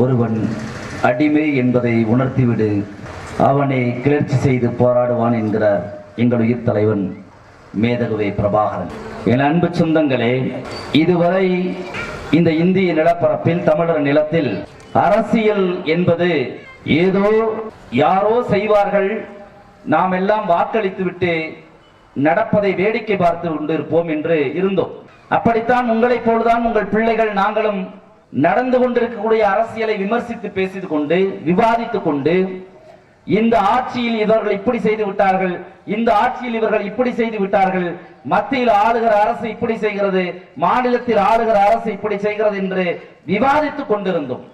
ஒருவன் அடிமை என்பதை உணர்த்திவிடு. அவனை கிளர்ச்சி செய்து போராடுவான் என்கிறார் எங்கள் உயிர் தலைவன் மேதகுவே பிரபாகரன். என் அன்பு சொந்தங்களே இதுவரை இந்த இந்திய நிலப்பரப்பில் தமிழர் நிலத்தில் அரசியல் என்பது ஏதோ யாரோ செய்வார்கள். நாம் எல்லாம் வாக்களித்து விட்டு நடப்பதை வேடிக்கை பார்த்து கொண்டிருப்போம் என்று இருந்தோம். அப்படித்தான் உங்களைப் போலதான் உங்கள் பிள்ளைகள் நாங்களும் நடந்து கொண்டிருக்கக்கூடிய அரசியலை விமர்சித்து பேசிக் கொண்டு விவாதித்துக் கொண்டு இந்த ஆட்சியில் இவர்கள் இப்படி செய்து விட்டார்கள் இந்த ஆட்சியில் இவர்கள் இப்படி செய்து விட்டார்கள் மத்தியில் ஆளுகிற அரசு இப்படி செய்கிறது மாநிலத்தில் ஆளுகிற அரசு இப்படி செய்கிறது என்று விவாதித்துக் கொண்டிருந்தோம்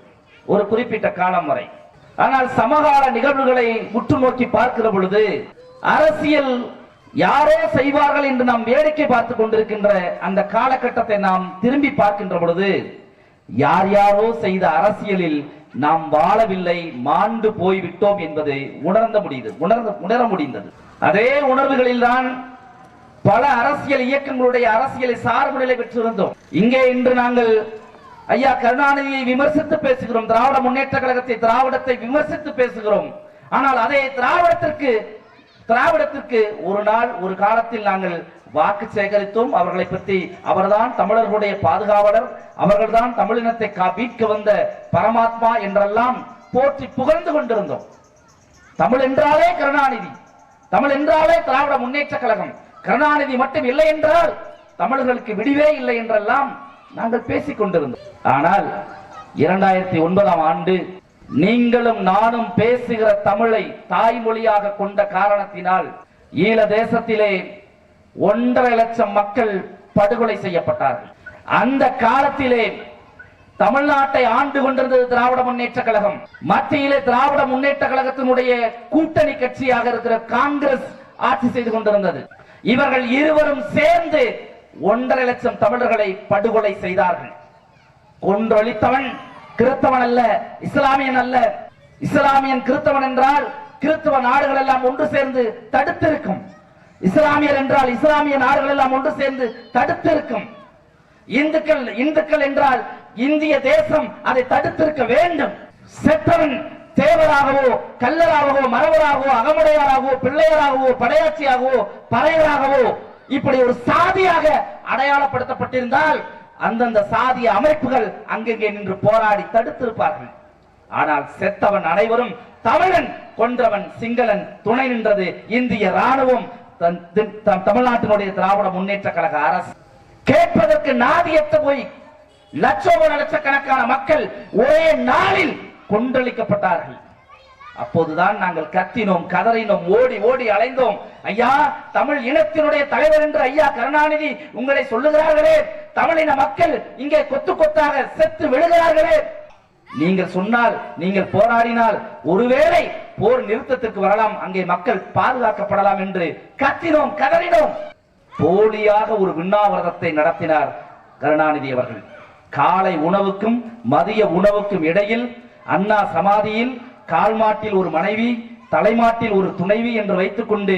ஒரு குறிப்பிட்ட காலம் வரை. ஆனால் சமகால நிகழ்வுகளை உற்று நோக்கி பார்க்கிற பொழுது அரசியல் யாரோ செய்வார்கள் என்று நாம் வேடிக்கை பார்த்துக் கொண்டிருக்கின்ற அந்த காலகட்டத்தை நாம் திரும்பி பார்க்கின்ற பொழுது யார் யாரோ செய்த அரசியலில் நாம் வாழவில்லை மாண்டு போய்விட்டோம் என்பதை உணர்ந்த முடியுது உணர்ந்த உணர முடிந்தது. அதே உணர்வுகளில் தான் பல அரசியல் இயக்கங்களுடைய அரசியலை சார்பு நிலை பெற்றிருந்தோம். இங்கே இன்று நாங்கள் ஐயா கருணாநிதியை விமர்சித்து பேசுகிறோம் திராவிட முன்னேற்ற கழகத்தை திராவிடத்தை விமர்சித்து பேசுகிறோம். ஆனால் அதே திராவிடத்திற்கு திராவிடத்திற்கு ஒரு நாள் ஒரு காலத்தில் நாங்கள் வாக்கு சேகரித்தோம். அவர்களை பற்றி அவர்தான் தமிழர்களுடைய பாதுகாவலர். அவர்கள்தான் தமிழினத்தை காப்பீட்க வந்த பரமாத்மா என்றெல்லாம் போற்றி புகழ்ந்து கொண்டிருந்தோம். தமிழ் என்றாலே கருணாநிதி. தமிழ் என்றாலே திராவிட முன்னேற்ற கழகம். கருணாநிதி மட்டும் இல்லை என்றால் தமிழர்களுக்கு விடிவே இல்லை என்றெல்லாம் நாங்கள் பேசிக் கொண்டிருந்தோம். ஆனால் இரண்டாயிரத்தி ஒன்பதாம் ஆண்டு நீங்களும் நானும் பேசுகிற தமிழை தாய்மொழியாக கொண்ட காரணத்தினால் ஈழ தேசத்திலே ஒன்றரை லட்சம் மக்கள் படுகொலை செய்யப்பட்டார்கள். அந்த காலத்திலே தமிழ்நாட்டை ஆண்டு கொண்டிருந்தது திராவிட முன்னேற்ற கழகம். மத்தியிலே திராவிட முன்னேற்ற கழகத்தினுடைய கூட்டணி கட்சியாக இருக்கிற காங்கிரஸ் ஆட்சி செய்து கொண்டிருந்தது. இவர்கள் இருவரும் சேர்ந்து ஒன்றரை லட்சம் தமிழர்களை படுகொலை செய்தார்கள். கொன்றொழித்தவன் கிறிஸ்தவன் அல்ல இஸ்லாமியன் அல்ல. இஸ்லாமியன் கிறிஸ்தவன் என்றால் கிறிஸ்தவ நாடுகள் எல்லாம் ஒன்று சேர்ந்து தடுத்திருக்கும். இஸ்லாமியர் என்றால் இஸ்லாமிய நாடுகள் எல்லாம் ஒன்று சேர்ந்து தடுத்திருக்கும். இந்துக்கள் இந்துக்கள் என்றால் இந்திய தேசம் அதை தடுத்திருக்க வேண்டும். செத்தவன் தேவராகவோ கல்லராகவோ மரவராகவோ அகமுடையாராகவோ பிள்ளையராகவோ படையாட்சியாகவோ பறையராகவோ இப்படி ஒரு சாதியாக அடையாளப்படுத்தப்பட்டிருந்தால் அந்தந்த சாதிய அமைப்புகள் அங்கங்கே நின்று போராடி தடுத்திருப்பார்கள். ஆனால் செத்தவன் அனைவரும் தமிழன் கொன்றவன் சிங்களன் துணை நின்றது இந்திய ராணுவம் தன் தி- தம் தமிழ்நாட்டினுடைய திராவிட முன்னேற்ற கழக அரசு. கேட்பதற்கு நாதியத்து போய் லட்சோப லட்சக்கணக்கான மக்கள் ஒரே நாளில் கொன்றளிக்கப்பட்டார்கள். அப்போதுதான் நாங்கள் கத்தினோம் கதறினோம் ஓடி ஓடி அலைந்தோம். ஐயா தமிழ் இனத்தினுடைய தலைவர் என்று ஐயா கருணாநிதி உங்களை சொல்லுகிறார்களே தமிழின மக்கள் இங்கே கொத்து கொத்தாக செத்து விழுகிறார்களே. நீங்கள் சொன்னால் நீங்கள் போராடினால் ஒருவேளை போர் நிறுத்தத்துக்கு வரலாம் அங்கே மக்கள் பாதுகாக்கப்படலாம் என்று கத்தினோம் கதறினோம். போலியாக ஒரு விண்ணாவிரதத்தை நடத்தினார் கருணாநிதி அவர்கள். காலை உணவுக்கும் மதிய உணவுக்கும் இடையில் அண்ணா சமாதியில் கால்மாட்டில் ஒரு மனைவி தலைமாட்டில் ஒரு துணைவி என்று வைத்துக்கொண்டு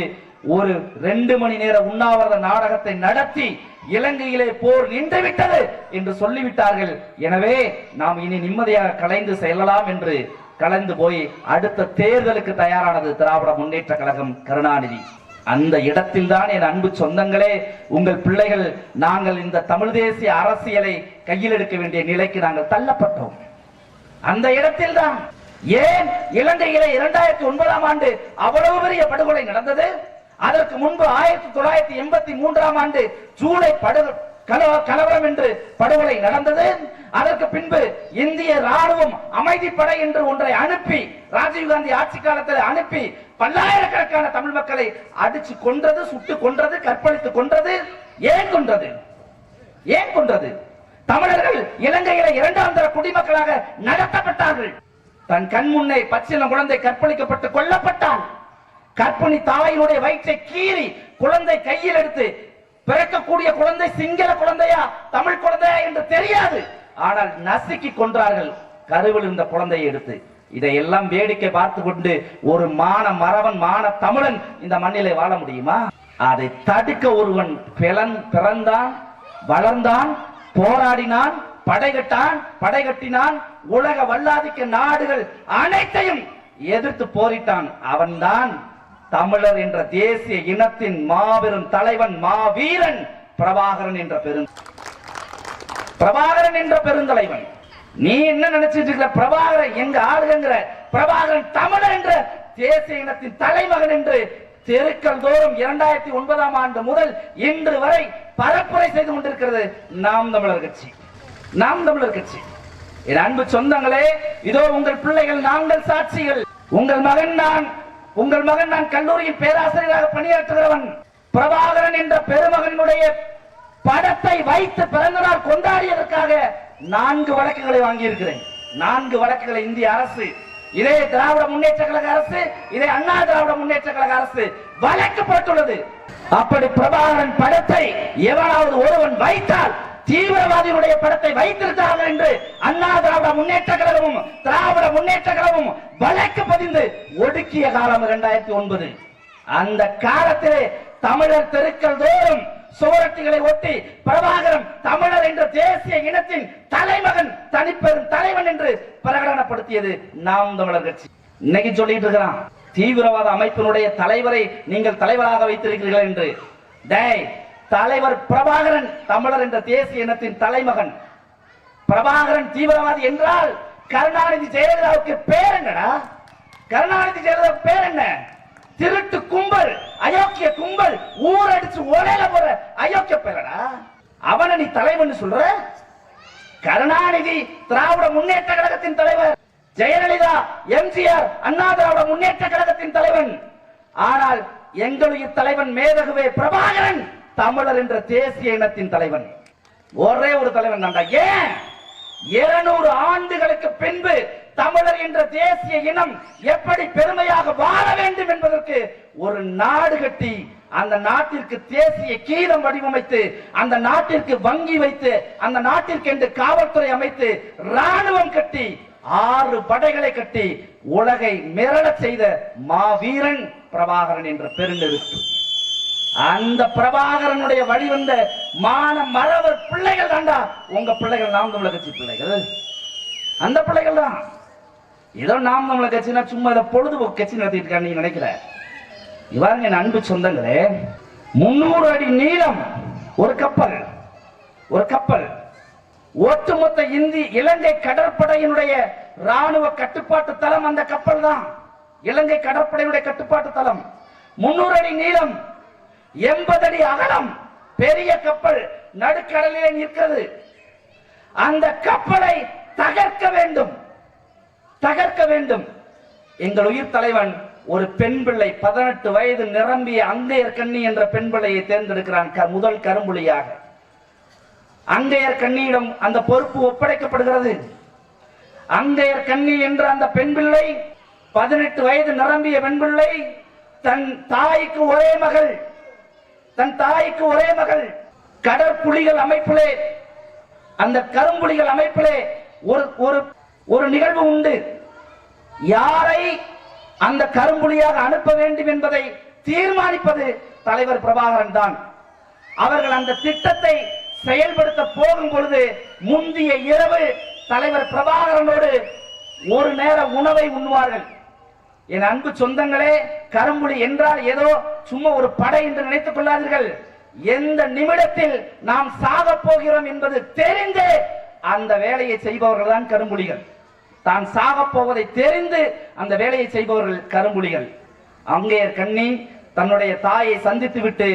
ஒரு ரெண்டு மணி நேர உண்ணாவிரத நாடகத்தை நடத்தி இலங்கையிலே போர் நின்றுவிட்டது என்று சொல்லிவிட்டார்கள். எனவே நாம் இனி நிம்மதியாக கலைந்து செல்லலாம் என்று கலந்து போய் அடுத்த தேர்தலுக்கு தயாரானது திராவிட முன்னேற்ற கழகம் கருணாநிதி. அந்த இடத்தில் தான் என் அன்பு சொந்தங்களே உங்கள் பிள்ளைகள் நாங்கள் இந்த தமிழ் தேசிய அரசியலை கையில் எடுக்க வேண்டிய நிலைக்கு நாங்கள் தள்ளப்பட்டோம். அந்த இடத்தில் தான் ஏன் இலங்கையில இரண்டாயிரத்தி ஒன்பதாம் ஆண்டு அவ்வளவு பெரிய படுகொலை நடந்தது? அதற்கு முன்பு ஆயிரத்தி தொள்ளாயிரத்தி எண்பத்தி மூன்றாம் ஆண்டு ஜூலை படு கலவ- கலவரம் என்று படுகொலை நடந்தது. அதற்கு பின்பு இந்திய ராணுவம் அமைதிப்படை என்று ஒன்றை அனுப்பி ராஜீவ்காந்தி ஆட்சி காலத்தில் அனுப்பி பல்லாயிரக்கணக்கான தமிழ் மக்களை அடிச்சு கொன்றது சுட்டு கொன்றது கற்பழித்து கொன்றது. ஏன் கொன்றது? ஏன் கொன்றது? தமிழர்கள் இலங்கையில இரண்டாம் தர குடிமக்களாக நடத்தப்பட்டார்கள் தன் கண் முன்னே பச்சிலம் குழந்தை கற்பழிக்கப்பட்டு கொல்லப்பட்டான். கற்பிணி தாயினுடைய வயிற்றை கீறி குழந்தை கையில் எடுத்து பிறக்கக்கூடிய குழந்தை சிங்கள குழந்தையா தமிழ் குழந்தையா என்று தெரியாது. ஆனால் நசுக்கி கொன்றார்கள். கருவில் இருந்த குழந்தையை எடுத்து. இதையெல்லாம் வேடிக்கை பார்த்து கொண்டு ஒரு மான மறவன் மான தமிழன் இந்த மண்ணிலே வாழ முடியுமா? அதை தடுக்க ஒருவன் பிளன் பிறந்தான் வளர்ந்தான் போராடினான் படை கட்டான் படை கட்டினான் உலக வல்லாதிக்க நாடுகள் அனைத்தையும் எதிர்த்து போரிட்டான். அவன்தான் தமிழர் என்ற தேசிய இனத்தின் மாபெரும் தலைவன் மாவீரன் பிரபாகரன் என்ற பெரு பிரபாகரன் என்ற பெருந்தலைவன். நீ என்ன நினைச்சிட்டு இருக்கிற? பிரபாகரன் எங்க ஆளுங்கிற பிரபாகரன் தமிழர் என்ற தேசிய இனத்தின் தலைமகன் என்று தெருக்கள் தோறும் இரண்டாயிரத்தி ஒன்பதாம் ஆண்டு முதல் இன்று வரை பரப்புரை செய்து கொண்டிருக்கிறது நாம் தமிழர் கட்சி. நாம் தமிழர் கட்சி. என் அன்பு சொந்தங்களே இதோ உங்கள் பிள்ளைகள் நாங்கள் சாட்சிகள். உங்கள் மகன் நான் உங்கள் மகன் நான் கல்லூரியில் பேராசிரியராக பணியாற்றுகிறவன். பிரபாகரன் என்ற பெருமகனுடைய படத்தை வைத்து பிறந்த நாள் கொண்டாடியதற்காக நான்கு வழக்குகளை வாங்கியிருக்கிறேன். நான்கு வழக்குகளை இந்திய அரசு இதே திராவிட முன்னேற்ற கழக அரசு இதே அண்ணா திராவிட முன்னேற்ற கழக அரசு வழக்கு போட்டுள்ளது. அப்படி பிரபாகரன் படத்தை எவனாவது ஒருவன் வைத்தால் தீவிரவாதிகளுடைய படத்தை வைத்திருக்கிறார்கள் என்று அண்ணா திராவிட முன்னேற்ற கழகமும் திராவிட முன்னேற்ற கழகமும் வழக்கு பதிந்து ஒடுக்கிய காலம் இரண்டாயிரத்தி ஒன்பது. அந்த காலத்திலே தமிழர் தெருக்கள் தோறும் சுவரட்டிகளை ஒட்டி பிரபாகரம் தமிழர் என்ற தேசிய இனத்தின் தலைமகன் தனிப்பெரும் தலைவன் என்று பிரகடனப்படுத்தியது நாம் தமிழர் கட்சி. இன்னைக்கு சொல்லிட்டு இருக்கிறான் தீவிரவாத அமைப்பினுடைய தலைவரை நீங்கள் தலைவராக வைத்திருக்கிறீர்கள் என்று. டேய் தலைவர் பிரபாகரன் தமிழர் என்ற தேசிய இனத்தின் தலைமகன். பிரபாகரன் தீவிரவாதி என்றால் கருணாநிதி ஜெயலலிதாவுக்கு பேர் என்னடா? கருணாநிதி ஜெயலலிதா பேர் என்ன? திருட்டு கும்பல் அயோக்கிய கும்பல் ஊரடிச்சு ஓலையில போற அயோக்கிய பேரடா? அவனை நீ தலைவன் சொல்ற? கருணாநிதி திராவிட முன்னேற்ற கழகத்தின் தலைவர். ஜெயலலிதா எம்ஜிஆர் அண்ணா திராவிட முன்னேற்ற கழகத்தின் தலைவன். ஆனால் எங்களுடைய தலைவன் மேதகுவே பிரபாகரன். தமிழர் என்ற தேசிய இனத்தின் தலைவன். ஒரே ஒரு தலைவன் தான்டா ஏன்? இருநூறு ஆண்டுகளுக்கு பின்பு தமிழர் என்ற தேசிய இனம் எப்படி பெருமையாக வாழ வேண்டும் என்பதற்கு ஒரு நாடு கட்டி அந்த நாட்டிற்கு தேசிய கீதம் வடிவமைத்து அந்த நாட்டிற்கு வங்கி வைத்து அந்த நாட்டிற்கு என்று காவல்துறை அமைத்து ராணுவம் கட்டி ஆறு படைகளை கட்டி உலகை மிரள செய்த மாவீரன் பிரபாகரன் என்ற பெருநெருப்பு. அந்த பிரபாகரனுடைய வழிவந்த மான மறவர் பிள்ளைகள் தாண்டா. உங்க பிள்ளைகள் நாம் தமிழ கட்சி பிள்ளைகள். அந்த பிள்ளைகள் தான். ஏதோ நாம் தமிழ கட்சினா சும்மா இதை பொழுதுபோக்கு கட்சி நடத்திட்டு இருக்கான்னு நீங்க நினைக்கல. இவ்வாறு என் அன்பு சொந்தங்களே முன்னூறு அடி நீளம் ஒரு கப்பல் ஒரு கப்பல். ஒட்டுமொத்த இந்தி இலங்கை கடற்படையினுடைய ராணுவ கட்டுப்பாட்டு தளம் அந்த கப்பல் தான். இலங்கை கடற்படையினுடைய கட்டுப்பாட்டு தளம். முன்னூறு அடி நீளம் எண்பது அடி அகலம் பெரிய கப்பல் நடுக்கடலிலே நிற்கிறது. அந்த கப்பலை தகர்க்க வேண்டும். தகர்க்க வேண்டும். எங்கள் உயிர் தலைவன் ஒரு பெண் பிள்ளை பதினெட்டு வயது நிரம்பிய அங்கையர் கண்ணி என்ற பெண் பிள்ளையை தேர்ந்தெடுக்கிறான் க- முதல் கரும்புலியாக. அங்கையர் கண்ணியிடம் அந்த பொறுப்பு ஒப்படைக்கப்படுகிறது. அங்கையர் கண்ணி என்ற அந்த பெண் பிள்ளை பதினெட்டு வயது நிரம்பிய பெண் பிள்ளை தன் தாய்க்கு ஒரே மகள் தன் தாய்க்கு ஒரே மகள். கடற்புலிகள் அமைப்பிலே அந்த கரும்புலிகள் அமைப்பிலே ஒரு ஒரு ஒரு நிகழ்வு உண்டு. யாரை அந்த கரும்புலியாக அனுப்ப வேண்டும் என்பதை தீர்மானிப்பது தலைவர் பிரபாகரன் தான். அவர்கள் அந்த திட்டத்தை செயல்படுத்த போகும் பொழுது முந்திய இரவு தலைவர் பிரபாகரனோடு ஒரு நேர உணவை உண்ணுவார்கள். என் அன்பு சொந்தங்களே கரும்புலி என்றால் ஏதோ சும்மா ஒரு படை என்று நினைத்துக் கொள்ளாதீர்கள். எந்த நிமிடத்தில் நாம் சாக போகிறோம் என்பது தெரிந்து அந்த வேலையை செய்பவர்கள் தான் கரும்புலிகள். தான் சாக போவதை தெரிந்து அந்த வேலையை செய்பவர்கள் கரும்புலிகள். அங்கே கண்ணி தன்னுடைய தாயை சந்தித்து விட்டு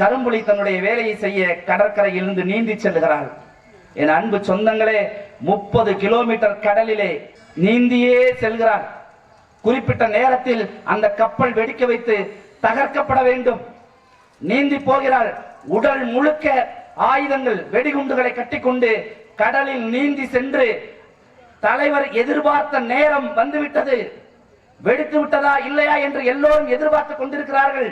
கரும்புலி தன்னுடைய வேலையை செய்ய கடற்கரையிலிருந்து நீந்தி செல்லுகிறாள். என் அன்பு சொந்தங்களே முப்பது கிலோமீட்டர் கடலிலே நீந்தியே செல்கிறார் குறிப்பிட்ட நேரத்தில் அந்த கப்பல் வெடிக்க வைத்து தகர்க்கப்பட வேண்டும். நீந்தி போகிறாள் உடல் முழுக்க ஆயுதங்கள் வெடிகுண்டுகளை கட்டிக்கொண்டு கடலில் நீந்தி சென்று தலைவர் எதிர்பார்த்த நேரம் வந்துவிட்டது. வெடித்து விட்டதா இல்லையா என்று எல்லோரும் எதிர்பார்த்துக் கொண்டிருக்கிறார்கள்.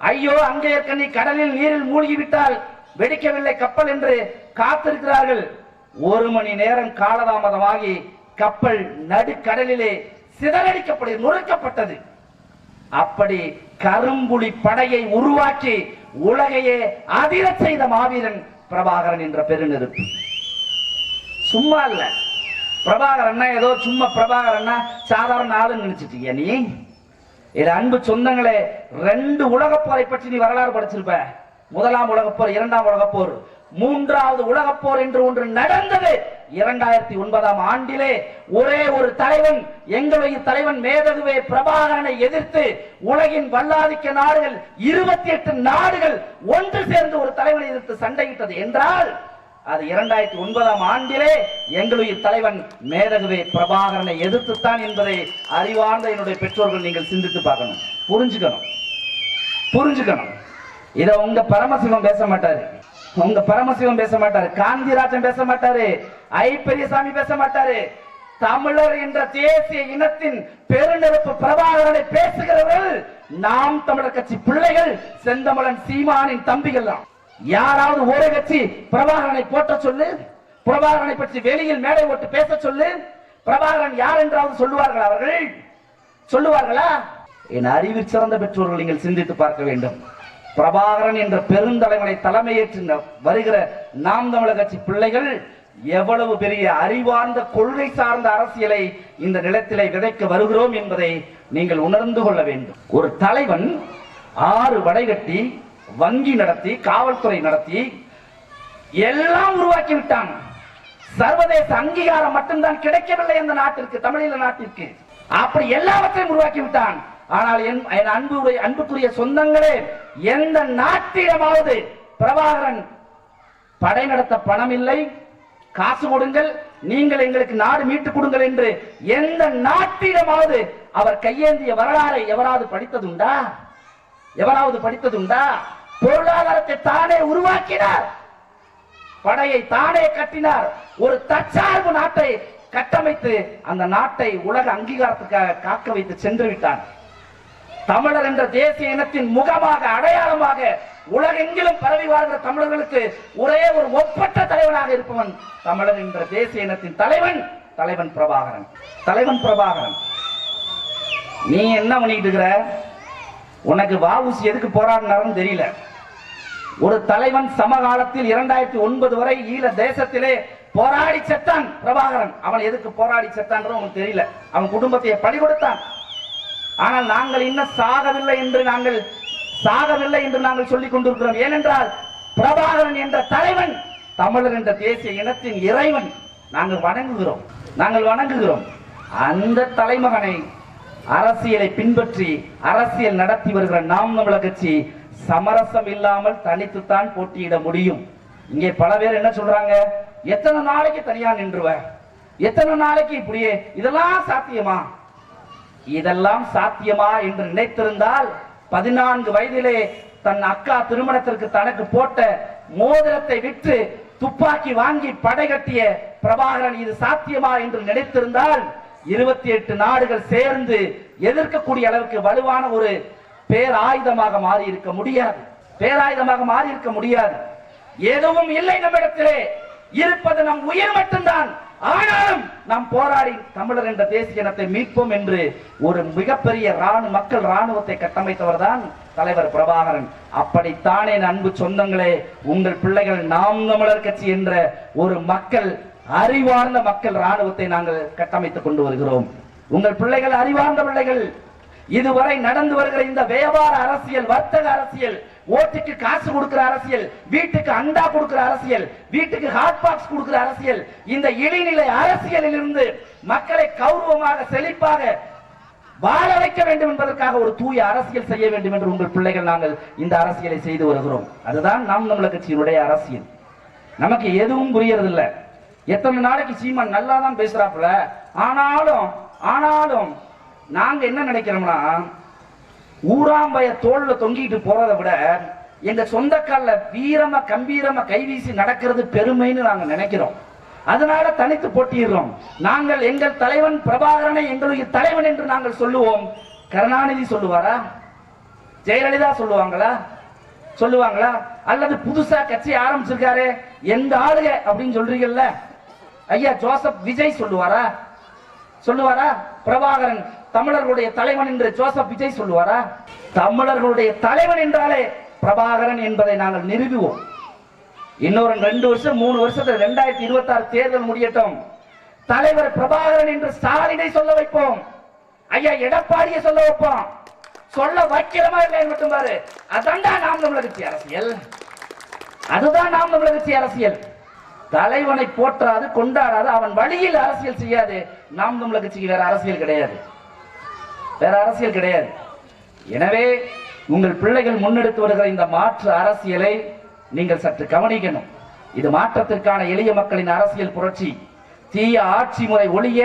ஐயோ அங்கே கண்ணி கடலில் நீரில் மூழ்கிவிட்டால் வெடிக்கவில்லை கப்பல் என்று காத்திருக்கிறார்கள். ஒரு மணி நேரம் காலதாமதமாகி கப்பல் நடுக்கடலிலே சிதறடிக்கப்படி நுழைக்கப்பட்டது. அப்படி கரும்புலி படையை உருவாக்கி உலகையே அதிர செய்த மாவீரன் பிரபாகரன் என்ற பெருநெருப்பு. சும்மா இல்ல. பிரபாகரன்னா ஏதோ சும்மா பிரபாகரன்னா சாதாரண ஆளுன்னு நினைச்சிட்டீங்க நீ? இது அன்பு சொந்தங்களே ரெண்டு உலகப்போரை பற்றி நீ வரலாறு படிச்சிருப்ப. முதலாம் உலகப்போர் இரண்டாம் உலகப் போர் மூன்றாவது உலகப் போர் என்று ஒன்று நடந்தது. இரண்டாயிரத்தி ஒன்பதாம் ஆண்டிலே ஒரே ஒரு தலைவன் எங்களுடைய தலைவன் மேதகுவே பிரபாகரனை எதிர்த்து உலகின் வல்லாதிக்க நாடுகள் இருபத்தி எட்டு நாடுகள் ஒன்று சேர்ந்து ஒரு தலைவனை எதிர்த்து சண்டையிட்டது. என்றால் அது இரண்டாயிரத்தி ஒன்பதாம் ஆண்டிலே எங்களுடைய தலைவன் மேதகுவே பிரபாகரனை எதிர்த்துத்தான் என்பதை அறிவார்ந்த என்னுடைய பெற்றோர்கள் நீங்கள் சிந்தித்து பார்க்கணும். புரிஞ்சுக்கணும். புரிஞ்சுக்கணும். இத உங்க பரமசிவம் பேச மாட்டாரு. உங்க பரமசிவம் பேச மாட்டாரு காந்திராஜன் பேச மாட்டாரு ஐ பெரியசாமி பேச மாட்டாரு. தமிழர் என்ற தேசிய இனத்தின் பெருநெருப்பு பிரபாகரனை பேசுகிறவர்கள் நாம் தமிழர் கட்சி பிள்ளைகள் செந்தமலன் சீமானின் தம்பிகள் தான். யாராவது ஒரு கட்சி பிரபாகரனை போட்ட சொல்லு பிரபாகரனை பற்றி வெளியில் மேடை ஓட்டு பேச சொல்லு பிரபாகரன் யார் என்றாவது சொல்லுவார்கள் அவர்கள்? சொல்லுவார்களா? என் அறிவில் சிறந்த பெற்றோர்கள் நீங்கள் சிந்தித்து பார்க்க வேண்டும். பிரபாகரன் என்ற பெருந்தலைவனை தலைமையேற்று வருகிற நாம் தமிழக கட்சி பிள்ளைகள் எவ்வளவு பெரிய அறிவார்ந்த கொள்கை சார்ந்த அரசியலை இந்த நிலத்திலே விதைக்க வருகிறோம் என்பதை நீங்கள் உணர்ந்து கொள்ள வேண்டும். ஒரு தலைவன் ஆறு வடைகட்டி வங்கி நடத்தி காவல்துறை நடத்தி எல்லாம் உருவாக்கி விட்டான். சர்வதேச அங்கீகாரம் மட்டும்தான் கிடைக்கவில்லை அந்த நாட்டிற்கு தமிழீழ நாட்டிற்கு. அப்படி எல்லாவற்றையும் உருவாக்கி விட்டான். ஆனால் என் என் அன்புடைய அன்புக்குரிய சொந்தங்களே எந்த நாட்டிடமாவது பிரபாகரன் படை நடத்த பணம் இல்லை காசு கொடுங்கள். நீங்கள் எங்களுக்கு நாடு மீட்டு கொடுங்கள் என்று எந்த நாட்டிடமாவது அவர் கையேந்திய வரலாறை எவராவது படித்ததுண்டா? எவராவது படித்ததுண்டா? பொருளாதாரத்தை தானே உருவாக்கினார். படையை தானே கட்டினார். ஒரு தற்சார்பு நாட்டை கட்டமைத்து அந்த நாட்டை உலக அங்கீகாரத்துக்காக காக்க வைத்து சென்று விட்டான். தமிழர் என்ற தேசிய இனத்தின் முகமாக அடையாளமாக உலகெங்கிலும் பரவி வாழ்கிற தமிழர்களுக்கு ஒரே ஒரு ஒப்பற்ற தலைவனாக இருப்பவன் தமிழர் என்ற தேசிய இனத்தின் தலைவன் தலைவன் பிரபாகரன். தலைவன் பிரபாகரன். நீ என்ன பண்ணிட்டு இருக்கிற? உனக்கு வாவுசி எதுக்கு போராடினாருன்னு தெரியல. ஒரு தலைவன் சமகாலத்தில் இரண்டாயிரத்தி ஒன்பது வரை ஈழ தேசத்திலே போராடி செத்தான் பிரபாகரன். அவன் எதுக்கு போராடி செத்தான்றது உனக்கு தெரியல. அவன் குடும்பத்தை பலி கொடுத்தான் ஆனால் நாங்கள் இன்னும் சாகவில்லை என்று நாங்கள் சாகவில்லை என்று நாங்கள் சொல்லிக் கொண்டிருக்கிறோம். ஏனென்றால் பிரபாகரன் என்ற தலைவன் தமிழர் என்ற தேசிய இனத்தின் இறைவன் நாங்கள் வணங்குகிறோம். நாங்கள் வணங்குகிறோம். அந்த தலைமகனை அரசியலை பின்பற்றி அரசியல் நடத்தி வருகிற நாம் தமிழர் கட்சி சமரசம் இல்லாமல் தனித்துத்தான் போட்டியிட முடியும். இங்கே பல பேர் என்ன சொல்றாங்க? எத்தனை நாளைக்கு தனியா நின்றுவ? எத்தனை நாளைக்கு இப்படியே? இதெல்லாம் சாத்தியமா? இதெல்லாம் சாத்தியமா என்று நினைத்திருந்தால் பதினான்கு வயதிலே தன் அக்கா திருமணத்திற்கு தனக்கு போட்ட மோதிரத்தை விற்று துப்பாக்கி வாங்கி படை கட்டிய பிரபாகரன் இது சாத்தியமா என்று நினைத்திருந்தால் இருபத்தி எட்டு நாடுகள் சேர்ந்து எதிர்க்கக்கூடிய அளவுக்கு வலுவான ஒரு பேராயுதமாக மாறி இருக்க முடியாது. பேராயுதமாக மாறி இருக்க முடியாது. எதுவும் இல்லை நம்மிடத்திலே. இருப்பது நம் உயிர் மட்டும்தான். ஆனாலும் நாம் போராடி தமிழர் என்ற தேசிய இனத்தை மீட்போம் என்று ஒரு மிகப்பெரிய ராணு மக்கள் ராணுவத்தை கட்டமைத்தவர் தான் தலைவர் பிரபாகரன். அப்படித்தானே அன்பு சொந்தங்களே உங்கள் பிள்ளைகள் நாம் தமிழர் கட்சி என்ற ஒரு மக்கள் அறிவார்ந்த மக்கள் ராணுவத்தை நாங்கள் கட்டமைத்துக் கொண்டு வருகிறோம். உங்கள் பிள்ளைகள் அறிவார்ந்த பிள்ளைகள். இதுவரை நடந்து வருகிற இந்த வியாபார அரசியல் வர்த்தக அரசியல் ஓட்டுக்கு காசு கொடுக்கிற அரசியல் வீட்டுக்கு அண்டா கொடுக்கிற அரசியல் வீட்டுக்கு ஹாட் பாக்ஸ் கொடுக்கிற அரசியல் இந்த இடைநிலை அரசியலில் இருந்து மக்களை கௌரவமாக செழிப்பாக வாழ வைக்க வேண்டும் என்பதற்காக ஒரு தூய அரசியல் செய்ய வேண்டும் என்று உங்கள் பிள்ளைகள் நாங்கள் இந்த அரசியலை செய்து வருகிறோம். அதுதான் நாம் நம்மள கட்சியினுடைய அரசியல். நமக்கு எதுவும் புரியறதில்ல. எத்தனை நாளைக்கு சீமான் நல்லா தான் பேசுறாப்புல? ஆனாலும் ஆனாலும் நாங்க என்ன நினைக்கிறோம்னா ஊராம்பய தோல்ல தொங்கிட்டு போறதை விட எங்க சொந்தக்கால்ல வீரமா கம்பீரமா கைவீசி நடக்கிறது பெருமைன்னு நாங்க நினைக்கிறோம். அதனால தனித்து போட்டிடுறோம் நாங்கள் எங்கள் தலைவன் பிரபாகரனை எங்களுடைய தலைவன் என்று நாங்கள் சொல்லுவோம். கருணாநிதி சொல்லுவாரா? ஜெயலலிதா சொல்லுவாங்களா? சொல்லுவாங்களா? அல்லது புதுசா கட்சி ஆரம்பிச்சிருக்காரு எந்த ஆளுக அப்படின்னு சொல்றீங்கல்ல? ஐயா ஜோசப் விஜய் சொல்லுவாரா? சொல்லுவாரா? பிரபாகரன் தமிழர்களுடைய தலைவன் என்று ஜோசப் விஜய் சொல்லுவாரா? தமிழர்களுடைய தலைவன் என்றாலே பிரபாகரன் என்பதை நாங்கள் நிறுவுவோம். இன்னொரு ரெண்டு வருஷம் மூணு வருஷத்துல ரெண்டாயிரத்தி இருபத்தி ஆறு தேர்தல் முடியட்டும். தலைவர் பிரபாகரன் என்று ஸ்டாலினை சொல்ல வைப்போம். ஐயா எடப்பாடியை சொல்ல வைப்போம். சொல்ல வைக்கிறமா இல்லை மட்டும் பாரு. அதான்டா நாம் தமிழர் கட்சி அரசியல். அதுதான் நாம் தமிழர் கட்சி அரசியல். தலைவனை போற்றாது கொண்டாடாது அவன் வழியில் அரசியல் செய்யாது. நாம் தமிழக கட்சிக்கு வேற அரசியல் கிடையாது. வேற அரசியல் கிடையாது. எனவே உங்கள் பிள்ளைகள் முன்னெடுத்து வருகிற இந்த மாற்று அரசியலை நீங்கள் சற்று கவனிக்கணும். இது மாற்றத்திற்கான எளிய மக்களின் அரசியல் புரட்சி. தீய ஆட்சி முறை ஒழிய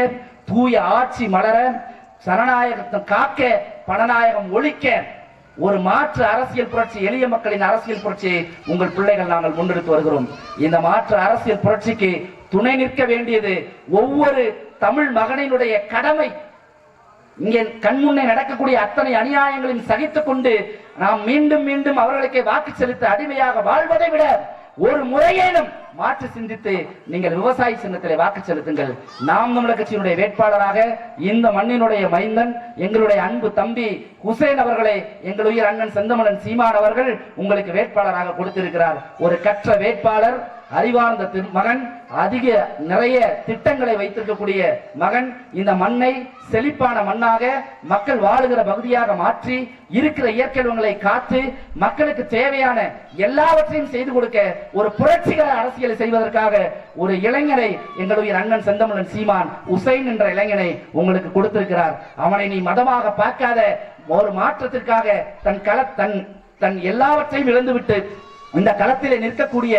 தூய ஆட்சி மலர சனநாயகத்தை காக்க பணநாயகம் ஒழிக்க ஒரு மாற்று அரசியல் புரட்சி எளிய மக்களின் அரசியல் புரட்சியை உங்கள் பிள்ளைகள் நாங்கள் முன்னெடுத்து வருகிறோம். இந்த மாற்று அரசியல் புரட்சிக்கு துணை நிற்க வேண்டியது ஒவ்வொரு தமிழ் மகனினுடைய கடமை. இங்கே கண்முன்னே நடக்கக்கூடிய அத்தனை அநியாயங்களையும் சகித்துக் கொண்டு நாம் மீண்டும் மீண்டும் அவர்களுக்கு வாக்கு செலுத்த அடிமையாக வாழ்வதை விட ஒரு முறையேனும் மாற்று சிந்தித்து நீங்கள் விவசாய சின்னத்திலே வாக்கு செலுத்துங்கள். நாம் தமிழர் கட்சியினுடைய வேட்பாளராக இந்த மண்ணினுடைய மைந்தன் எங்களுடைய அன்பு தம்பி ஹுசேன் அவர்களை எங்களுடைய அண்ணன் செந்தமலன் சீமான் அவர்கள் உங்களுக்கு வேட்பாளராக கொடுத்திருக்கிறார். ஒரு கற்ற வேட்பாளர் அறிவார்ந்த மகன் அதிக நிறைய திட்டங்களை வைத்திருக்கக்கூடிய மகன் இந்த மண்ணை செழிப்பான மண்ணாக மக்கள் வாழுகிற பகுதியாக மாற்றி இருக்கிற இயற்கை வளங்களை காத்து மக்களுக்கு தேவையான எல்லாவற்றையும் செய்து கொடுக்க ஒரு புரட்சிகர அரசியலை செய்வதற்காக ஒரு இளைஞரை எங்களுடைய அண்ணன் செந்தமிழன் சீமான் உசைன் என்ற இளைஞனை உங்களுக்கு கொடுத்திருக்கிறார். அவனை நீ மதமாக பார்க்காத ஒரு மாற்றத்திற்காக தன் கள தன் தன் எல்லாவற்றையும் இழந்துவிட்டு இந்த களத்திலே நிற்கக்கூடிய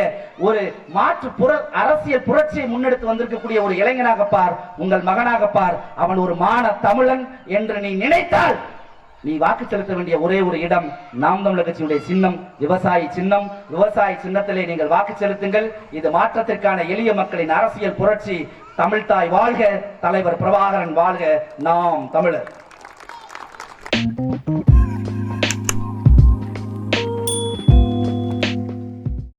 ஒரு மாற்று புற அரசியல் புரட்சியை முன்னெடுத்து வந்திருக்கக்கூடிய ஒரு இளைஞனாக பார் உங்கள் மகனாக பார். அவன் ஒரு மான தமிழன் என்று நீ நினைத்தால் நீ வாக்கு செலுத்த வேண்டிய ஒரே ஒரு இடம் நாம் தமிழர் கட்சியுடைய சின்னம் விவசாயி சின்னம். விவசாய சின்னத்திலே நீங்கள் வாக்கு செலுத்துங்கள். இது மாற்றத்திற்கான எளிய மக்களின் அரசியல் புரட்சி. தமிழ்தாய் வாழ்க தலைவர் பிரபாகரன் வாழ்க நாம் தமிழர்.